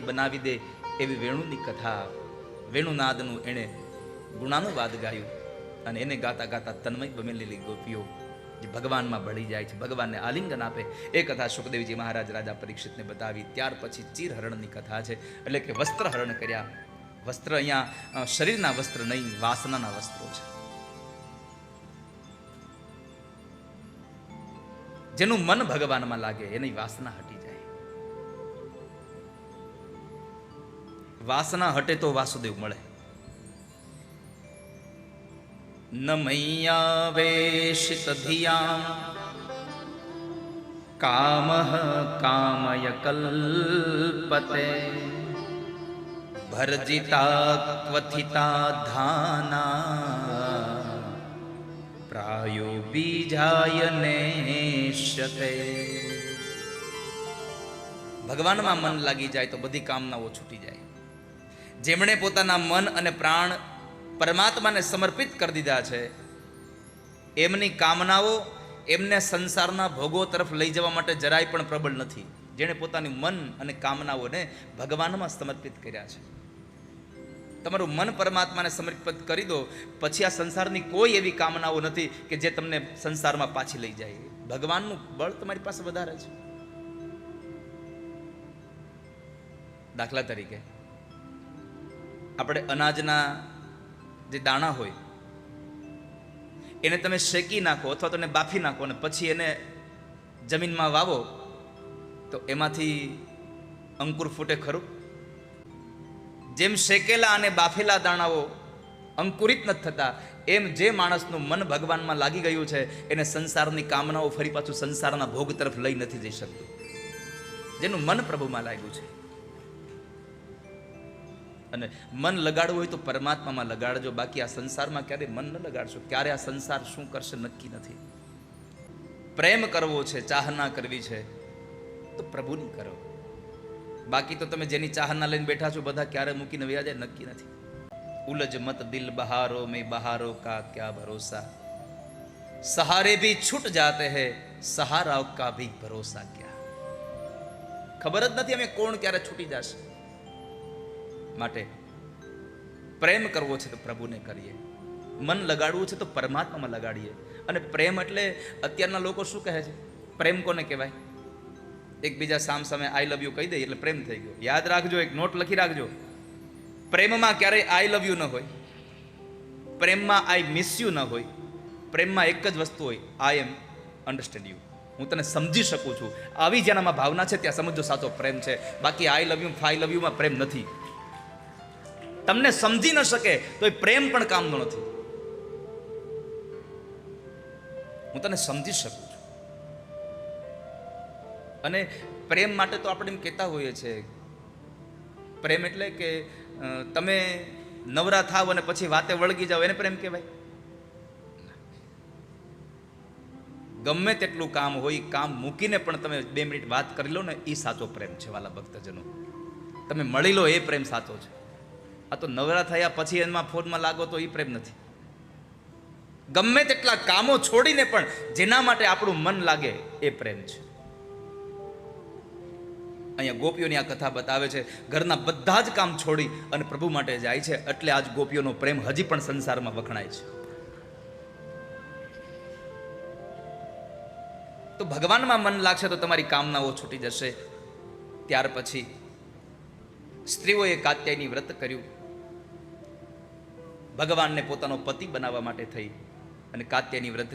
બનાવી દે એવી વેણુની કથા. વેણુનાદનું એણે ગુણાનુવાદ ગાયું અને એને ગાતા ગાતા તન્મય બમેલેલી ગોપીઓ જે ભગવાનમાં ભળી જાય છે, ભગવાનને આલિંગન આપે. એ કથા સુખદેવજી મહારાજ રાજા પરીક્ષિતને બતાવી. ત્યાર પછી ચીરહરણની કથા છે. એટલે કે વસ્ત્રહરણ કર્યા. વસ્ત્ર અહીંયા શરીરના વસ્ત્ર નહીં, વાસનાના વસ્ત્રો છે. જેનું મન ભગવાનમાં લાગે, એની વાસના હટી જાય. વાસના હટે તો વાસુદેવ મળે. ન મૈયાવેશિત ધિયામ કામ કામય કલ્પતે, ભર્જિતા ક્વથિતા ધાના, પ્રાયો બીજાય નેશતે ભગવાનમાં મન લાગી જાય તો બધી કામનાઓ છૂટી જાય. જેમણે પોતાના મન અને પ્રાણ પરમાત્માને સમર્પિત કરી દીધા છે, એમની કામનાઓ એમને સંસારના ભોગો તરફ લઈ જવા માટે જરાય પણ પ્રબળ નથી. જેણે પોતાની મન અને કામનાઓને ભગવાનમાં સમર્પિત કર્યા છે. તમારું મન પરમાત્માને સમર્પિત કરી દો, પછી આ સંસારની કોઈ એવી કામનાઓ નથી કે જે તમને સંસારમાં પાછી લઈ જાય. ભગવાનનું બળ તમારી પાસે વધારે છે. દાખલા તરીકે આપણે અનાજના જે દાણા હોય, એને તમે શેકી નાખો અથવા તો એને બાફી નાખો અને પછી એને જમીનમાં વાવો, તો એમાંથી અંકુર ફૂટે ખરું. જેમ શેકેલા અને બાફેલા દાણાઓ અંકુરિત નથી થતા, એમ જે માણસનું મન ભગવાનમાં લાગી ગયું છે, એને સંસારની કામનાઓ ફરી પાછું સંસારના ભોગ તરફ લઈ નથી જઈ શકતું. જેનું મન પ્રભુમાં લાગ્યું છે. અને મન લગાડવું હોય તો પરમાત્મામાં લગાડજો. બાકી આ સંસારમાં ક્યારે મન ન લગાડશો. ક્યારે આ સંસાર શું કરશે નક્કી નથી. પ્રેમ કરવો છે, ચાહના કરવી છે, તો પ્રભુની કરો. બાકી તો તમે જેની ચાહના લઈને બેઠા છો, બધા ક્યારે મૂકીને વ્યા જાય નક્કી નથી. ઉલજ મત દિલ બહારો, મેં બહારો કા ક્યા ભરોસા. સહારે ભી છૂટ જાતે હૈ, સહારાઓ કા ભી ભરોસા ક્યા. ખબર જ નથી અમે કોણ ક્યારે છૂટી જશે. માટે પ્રેમ કરવો છે તો પ્રભુને કરીએ. મન લગાડવું છે તો પરમાત્મામાં લગાડીએ. અને પ્રેમ એટલે અત્યારના લોકો શું કહે છે? પ્રેમ કોને કહેવાય? એકબીજા સામ સામે આઈ લવ યુ કહી દઈએ એટલે પ્રેમ થઈ ગયો. યાદ રાખજો, એક નોટ લખી રાખજો. પ્રેમમાં ક્યારેય આઈ લવ યુ ન હોય. પ્રેમમાં આઈ મિસ યુ ન હોય. પ્રેમમાં એક જ વસ્તુ હોય આઈ એમ અન્ડરસ્ટેન્ડ યુ હું તને સમજી શકું છું. આવી જેનામાં ભાવના છે, ત્યાં સમજો સાચો પ્રેમ છે. બાકી આઈ લવ યુ ફાઈ લવ યુમાં પ્રેમ નથી. તમને સમજી ન શકે તો એ પ્રેમ પણ કામનો નથી. હું તને સમજી શકું છું. અને પ્રેમ માટે તો આપણે એમ કહેતા હોઈએ છીએ. પ્રેમ એટલે કે તમે નવરા થાવ અને પછી વાતે વળગી જાઓ, એને પ્રેમ કહેવાય? ગમે તેટલું કામ હોય, કામ મૂકીને પણ તમે બે મિનિટ વાત કરી લો ને એ સાચો પ્રેમ છે, વાલા ભક્તજનો. તમે મળી લો, એ પ્રેમ સાચો છે. આ તો નવરા થયા પછી એમાં ફોનમાં લાગો તો એ પ્રેમ નથી. ગમે તેટલા કામો છોડીને પણ જેના માટે આપણું મન લાગે એ પ્રેમ છે. અહીંયા ગોપીઓની આ કથા બતાવે છે, ઘરના બધા જ કામ છોડી અને પ્રભુ માટે જાય છે, એટલે આજ ગોપીઓનો પ્રેમ હજી પણ સંસારમાં વખણાય છે. તો ભગવાનમાં મન લાગશે તો તમારી કામનાઓ છૂટી જશે. ત્યાર પછી સ્ત્રીઓએ કાત્યાયની વ્રત કર્યું. ભગવાનને પોતાનો પતિ બનાવવા માટે થઈ અને કાત્યની વ્રત